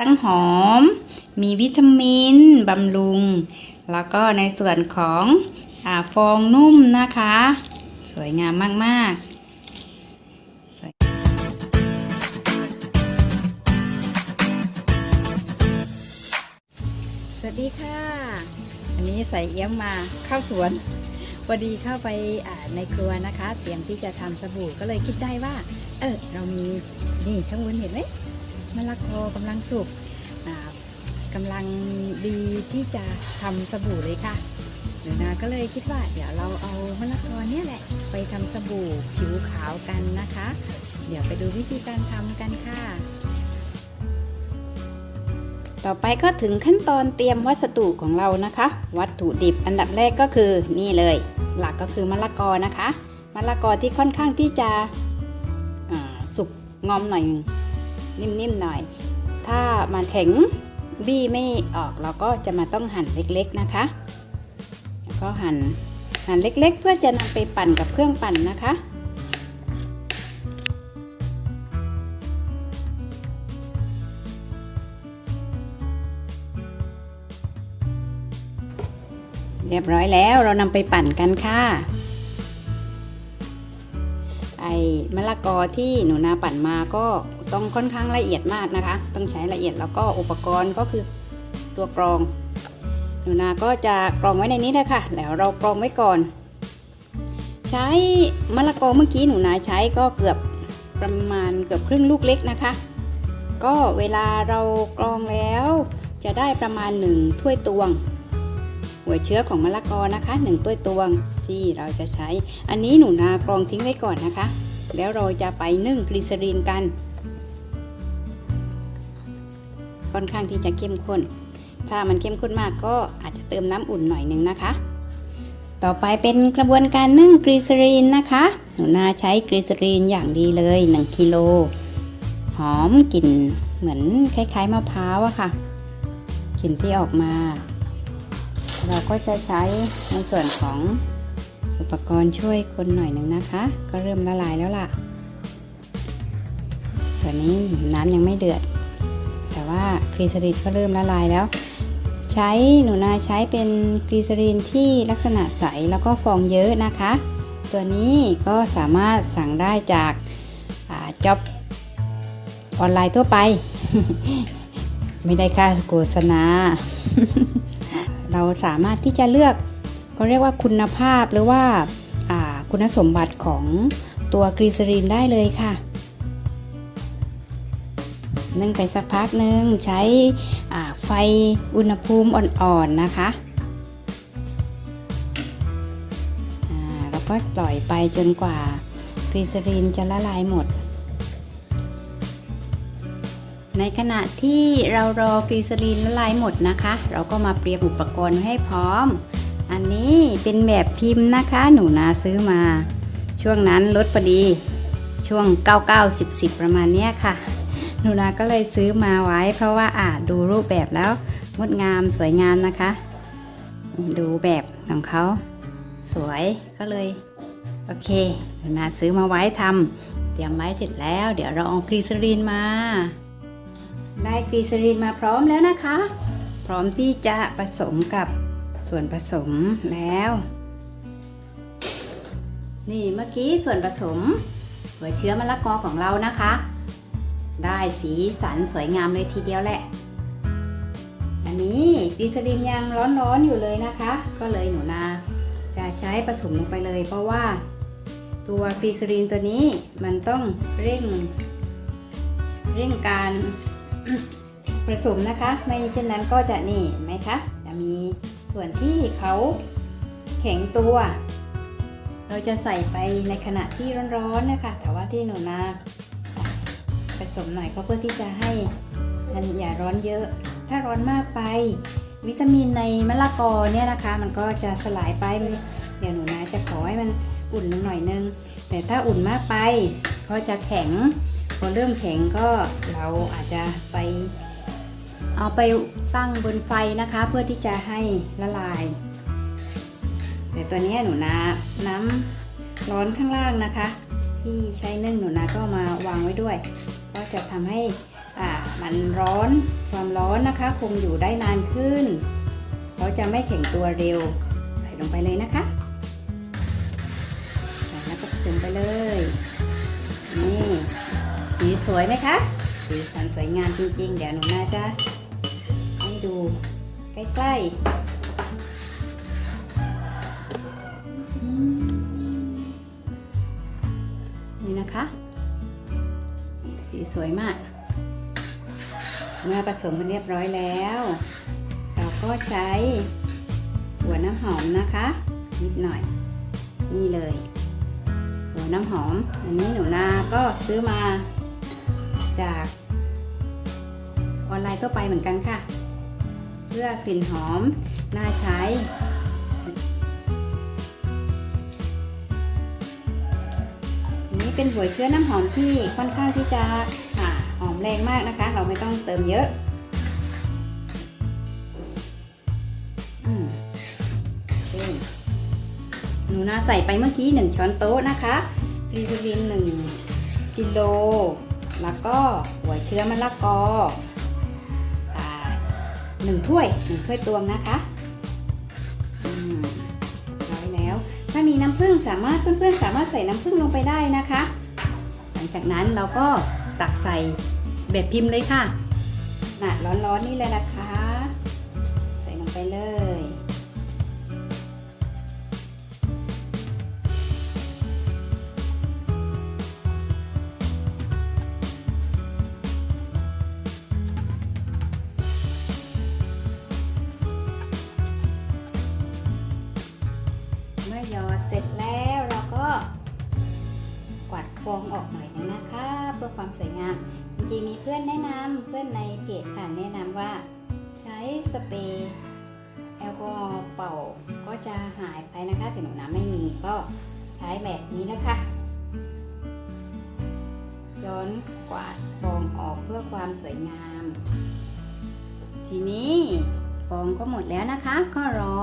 ตั้งหอม มีวิตามินบำรุง แล้วก็ในส่วนของอฟองนุ่มนะคะ สวยงามมากๆสวยสวัสดีค่ะ อันนี้ใส่เอี้ยมมาเข้าสวนพอดีเข้าไปในครัวนะคะ เตรียมที่จะทำสบู่ก็เลยคิดได้ว่า เออเรามีนี่ข้างบนเห็นไหม มะละกอกำลังสุกกำลังดีที่จะทำสบู่เลยค่ะเดี๋ยวนาก็เลยคิดว่าเดี๋ยวเราเอามะละกอเนี่ยแหละ ไปทำสบู่ผิวขาวกันนะคะ เดี๋ยวไปดูวิธีการทำกันค่ะ ต่อไปก็ถึงขั้นตอนเตรียมวัสดุของเรานะคะ วัตถุดิบอันดับแรกก็คือนี่เลย หลักก็คือมะละกอนะคะมะละกอที่ค่อนข้างที่จะสุกงอมหน่อย นิ่มๆหน่อย ถ้ามันแข็งบี้ไม่ออกเราก็จะมาต้องหั่นเล็กๆนะคะ แล้วก็หั่นหั่นเล็กๆ เพื่อจะนำไปปั่นกับเครื่องปั่นนะคะเรียบร้อยแล้วเรานำไปปั่นกันค่ะ ไอ้มะละกอที่หนูนาปั่นมาก็ ต้องค่อนข้างละเอียดมากนะคะ ต้องใช้ละเอียดแล้วก็อุปกรณ์ก็คือตัวกรองหนูนาก็จะกรองไว้ในนี้เลยค่ะแล้วเรากรองไว้ก่อน ใช้มะละกอเมื่อกี้หนูนาใช้ก็เกือบประมาณเกือบครึ่งลูกเล็กนะคะ ก็เวลาเรากรองแล้ว จะได้ประมาณหนึ่งถ้วยตวง หัวเชื้อของมะละกอนะคะหนึ่งถ้วยตวงที่เราจะใช้ อันนี้หนูนากรองทิ้งไว้ก่อนนะคะ แล้วเราจะไปนึ่งกลีเซอรีนกัน ค่อนข้างที่จะเข้มข้น ถ้ามันเข้มข้นมากก็อาจจะเติมน้ำอุ่นหน่อยนึงนะคะ ต่อไปเป็นกระบวนการนึ่งกลีซรีนนะคะ หนูนาใช้กลีซรีนอย่างดีเลย 1กิโลหอมกลิ่นเหมือนคล้ายๆมะพร้าวอะค่ะกลิ่นที่ออกมา เราก็จะใช้ในส่วนของอุปกรณ์ช่วยคนหน่อยหนึ่งนะคะ ก็เริ่มละลายแล้วล่ะ ตัวนี้น้ำยังไม่เดือด ว่ากรีซารีนก็เริ่มละลายแล้ว ใช้หนูนาใช้เป็นกรีซารีนที่ลักษณะใสแล้วก็ฟองเยอะนะคะ ตัวนี้ก็สามารถสั่งได้จากจ็อบออนไลน์ทั่วไป ไม่ได้ค่าโฆษณา เราสามารถที่จะเลือกเขาเรียกว่าคุณภาพหรือว่าคุณสมบัติของตัวกรีซารีนได้เลยค่ะ นึ่งไปสักพักหนึ่งใช้ไฟอุณหภูมิอ่อนๆนะคะแล้วก็ปล่อยไปจนกว่ากรีซารีนจะละลายหมด ในขณะที่เรารอกรีซาลีนละลายหมดนะคะ เราก็มาเตรียมอุปกรณ์ให้พร้อม อันนี้เป็นแบบพิมพ์นะคะ หนูนาซื้อมา ช่วงนั้นลดพอดีช่วง 99 10 10 ประมาณเนี้ยค่ะ หนูนาก็เลยซื้อมาไว้ เพราะว่าอ่าดูรูปแบบแล้วงดงามสวยงามนะคะดูแบบของเขาสวยก็เลย โอเคหนูนาซื้อมาไว้ทำเตรียมไว้เสร็จแล้ว เดี๋ยวเราเอากรีซาลีนมา ได้กรีซาลีนมาพร้อมแล้วนะคะ พร้อมที่จะผสมกับส่วนผสมแล้ว นี่เมื่อกี้ส่วนผสมหัวเชื้อมะละกอของเรานะคะ ได้สีสันสวยงามเลยทีเดียวแหละ อันนี้กรีซาลีนยังร้อนๆอยู่เลยนะคะ ก็เลยหนูนาจะใช้ผสมลงไปเลย เพราะว่าตัวกรีซาลีนตัวนี้มันต้องเร่ง เร่งการผสมนะคะ ไม่เช่นนั้นก็จะนี่เห็นไหมคะจะมีส่วนที่เขาแข็งตัว เราจะใส่ไปในขณะที่ร้อนๆนะคะแต่ว่าที่หนูนา ผสมหน่อยก็เพื่อที่จะให้มันอย่าร้อนเยอะ ถ้าร้อนมากไป วิตามินในมะละกอเนี่ยนะคะ มันก็จะสลายไป เดี๋ยวหนูนาจะขอให้มันอุ่นหน่อยนึง แต่ถ้าอุ่นมากไปก็จะแข็ง พอเริ่มแข็งก็เราอาจจะไป เอาไปตั้งบนไฟนะคะ เพื่อที่จะให้ละลาย แต่ตัวนี้หนูนาน้ำร้อนข้างล่างนะคะ ที่ใช้นึ่งหนูนาก็มาวางไว้ด้วย ก็จะทำให้อ่ามันร้อนความร้อนนะคะ คงอยู่ได้นานขึ้นเขาจะไม่แข็งตัวเร็ว ใส่ลงไปเลยนะคะใส่แล้วก็ผสมไปเลยนี่สีสวยไหมคะสีสันสวยงามจริงๆ เดี๋ยวหนูน่าจะให้ดูใกล้ๆ สวยมาก เมื่อผสมกันเรียบร้อยแล้ว เราก็ใช้หัวน้ำหอมนะคะ นิดหน่อย นี่เลย หัวน้ำหอม อันนี้หนูนาก็ซื้อมาจากออนไลน์ทั่วไปเหมือนกันค่ะ เพื่อกลิ่นหอมน่าใช้ เป็นหัวเชื้อน้ำหอมที่ค่อนข้างที่จะอหอมแรงมากนะคะ เราไม่ต้องเติมเยอะอหนูนาใส่ไปเมื่อกี้ 1 ช้อนโต๊ะนะคะกรีซูลิน1กิโล แล้วก็หัวเชื้อมะละกออ่าหนึ่งถ้วยหนึ่งถ้วยตวงนะคะ มีน้ำผึ้งสามารถเพื่อนๆสามารถใส่น้ำผึ้งลงไปได้นะคะ หลังจากนั้นเราก็ตักใส่แบบพิมพ์เลยค่ะหนาร้อนๆนี่เลยนะคะ ใส่ลงไปเลย ความสวยงามจริงๆมีเพื่อนแนะนำเพื่อนในเพจค่ะแนะนำว่า ใช้สเปรย์แอลกอฮอล์เป่าก็จะหายไปนะคะแต่หนูน้ำไม่มีก็ใช้แบบนี้นะคะย้อนกวาดฟองออกเพื่อความสวยงาม ทีนี้ฟองก็หมดแล้วนะคะ ก็รอ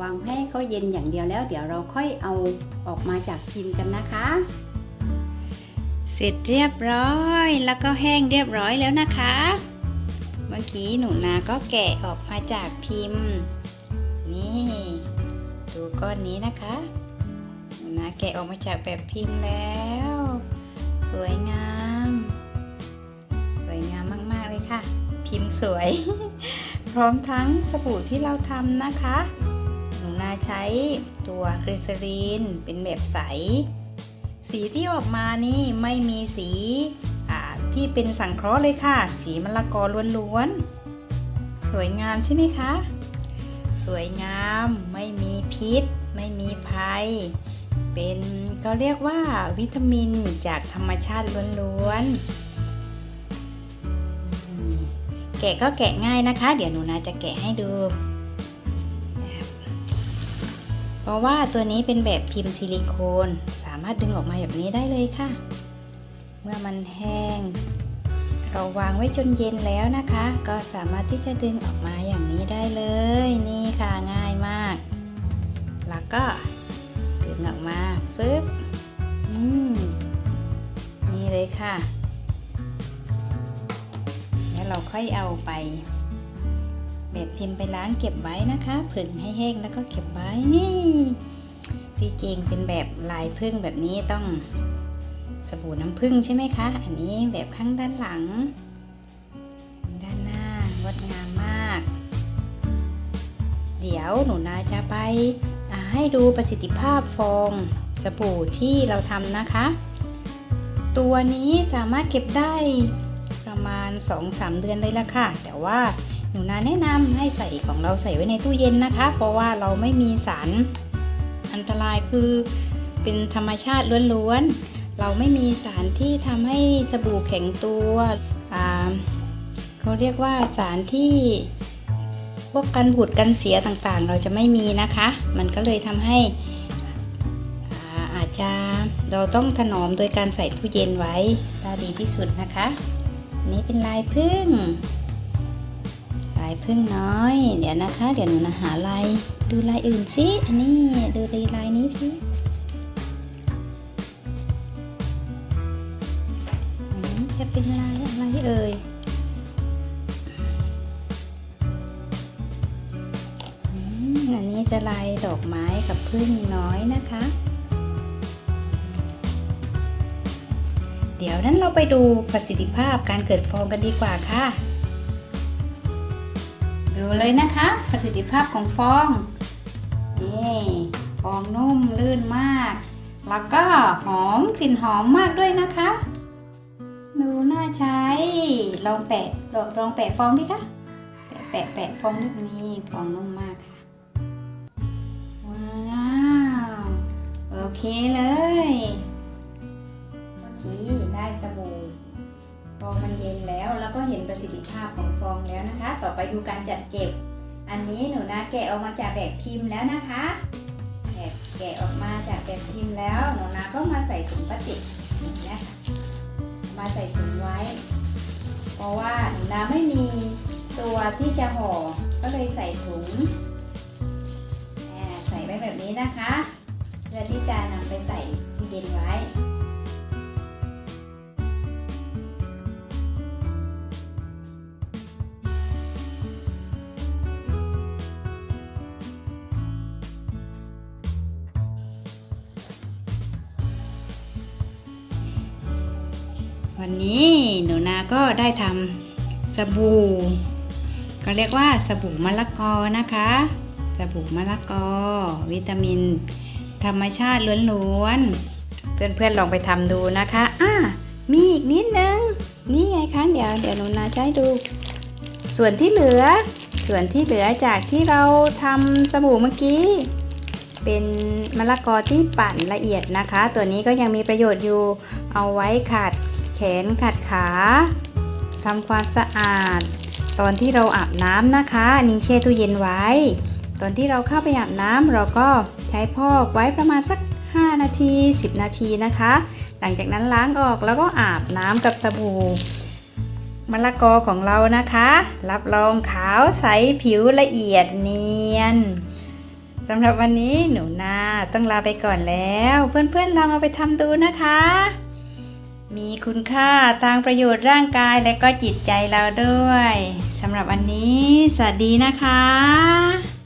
วางให้เขาเย็นอย่างเดียวแล้ว เดี๋ยวเราค่อยเอาออกมาจากพิมพ์กันนะคะ เสร็จเรียบร้อยแล้วก็แห้งเรียบร้อยแล้วนะคะ เมื่อกี้หนูนาก็แกะออกมาจากพิมพ์ นี่ ดูก้อนนี้นะคะ หนูนาแกะออกมาจากแบบพิมพ์แล้ว สวยงาม สวยงามมากๆเลยค่ะ พิมพ์สวย พร้อมทั้งสบู่ที่เราทำนะคะ หนูนาใช้ตัวกรีซลีนเป็นแบบใส สีที่ออกมานี่ไม่มีสีที่เป็นสังเคราะห์เลยค่ะ สีมะละกอล้วนๆ สวยงามใช่ไหมคะ สวยงามไม่มีพิษ ไม่มีภัย เป็นก็เรียกว่าวิตามินจากธรรมชาติล้วนๆ แกะก็แกะง่ายนะคะ เดี๋ยวหนูนาจะแกะให้ดู ราะว่าตัวนี้เป็นแบบพิมพ์ซิลิโคน สามารถดึงออกมาแบบนี้ได้เลยค่ะ เมื่อมันแห้ง เราวางไว้จนเย็นแล้วนะคะ ก็สามารถที่จะดึงออกมาอย่างนี้ได้เลย นี่ค่ะง่ายมาก แล้วก็ดึงออกมาฟึบอืมนี่เลยค่ะ แล้วเราค่อยเอาไป แบบพิมพ์ไปล้างเก็บไว้นะคะผึ่งให้แห้งแล้วก็เก็บไว้นี่ที่จริงเป็นแบบลายพึ่งแบบนี้ต้องสบู่น้ำผึ้งใช่ไหมคะ อันนี้แบบข้างด้านหลัง ด้านหน้างดงามมาก เดี๋ยวหนูนาจะไปให้ดูประสิทธิภาพฟองสบู่ที่เราทำนะคะ ตัวนี้สามารถเก็บได้ประมาณ 2-3 เดือนเลยละค่ะ แต่ว่า หนูนาแนะนำให้ใส่ของเราใส่ไว้ในตู้เย็นนะคะ เพราะว่าเราไม่มีสารอันตรายคือเป็นธรรมชาติล้วนๆ เราไม่มีสารที่ทำให้สบู่แข็งตัวอ่าเขาเรียกว่าสารที่พวกกันบูดกันเสียต่างๆ เราจะไม่มีนะคะ มันก็เลยทำให้อ่าอาจจะเราต้องถนอมโดยการใส่ตู้เย็นไว้ได้ดีที่สุดนะคะนนี้เป็นลายพึ่งายพึ่งน้อย เดี๋ยวนะคะ เดี๋ยวหนูนะหาลายดูลายอื่นสิอันนี้ดูดีลายนี้สิจะเป็นลายอะไรเอ่ยอันนี้จะลายดอกไม้กับพึ่งน้อยนะคะ เดี๋ยวนั้นเราไปดูประสิทธิภาพการเกิดฟองกันดีกว่าค่ะ ดูเลยนะคะ ประสิทธิภาพของฟอง นี่ฟองนุ่มลื่นมาก แล้วก็หอมกลิ่นหอมมากด้วยนะคะ ดูน่าใช้ ลองแปะลองลองแปะฟองดิคะแปะแปะแปะฟองนิดนี้ฟองนุ่มมากค่ะ ว้าว โอเคเลย เมื่อกี้ได้สบู่ ฟองมันเย็นแล้วแล้วก็เห็นประสิทธิภาพของฟองแล้วนะคะ ต่อไปดูการจัดเก็บ อันนี้หนูนาแกะออกมาจากแบบพิมพ์แล้วนะคะแกะแกะออกมาจากแบบพิมพ์แล้วหนูนาก็มาใส่ถุงพลาสติกอย่างนี้ค่ะมาใส่ถุงไว้ เพราะว่าหนูนาไม่มีตัวที่จะห่อก็เลยใส่ถุงอ่าใส่ไว้แบบนี้นะคะ เพื่อที่จะนำไปใส่เย็นไว้ วันนี้หนูนาก็ได้ทำสบู่ ก็เรียกว่าสบู่มะละกอนะคะ สบู่มะละกอ วิตามิน ธรรมชาติล้วนๆ เพื่อนๆลองไปทำดูนะคะอะมีอีกนิดนึง นี่ไงคะเดี๋ยวเดี๋ยวหนูนาใช้ดู ส่วนที่เหลือ ส่วนที่เหลือจากที่เราทำสบู่เมื่อกี้เป็นมะละกอที่ปั่นละเอียดนะคะ ตัวนี้ก็ยังมีประโยชน์อยู่ เอาไว้ขัด แขนขัดขาทำความสะอาด ตอนที่เราอาบน้ำนะคะอันนี้แช่ตู้เย็นไว้ ตอนที่เราเข้าไปอาบน้ำเราก็ใช้พอกไว้ประมาณสัก 5 นาที 10 นาทีนะคะ หลังจากนั้นล้างออกแล้วก็อาบน้ำกับสบู่มะละกอของเรานะคะ รับรองขาวใสผิวละเอียดเนียนสำหรับวันนี้หนูนาต้องลาไปก่อนแล้ว เพื่อนๆลองเอาไปทำดูนะคะ มีคุณค่าทางประโยชน์ร่างกายและก็จิตใจเราด้วยสำหรับวันนี้ สวัสดีนะคะ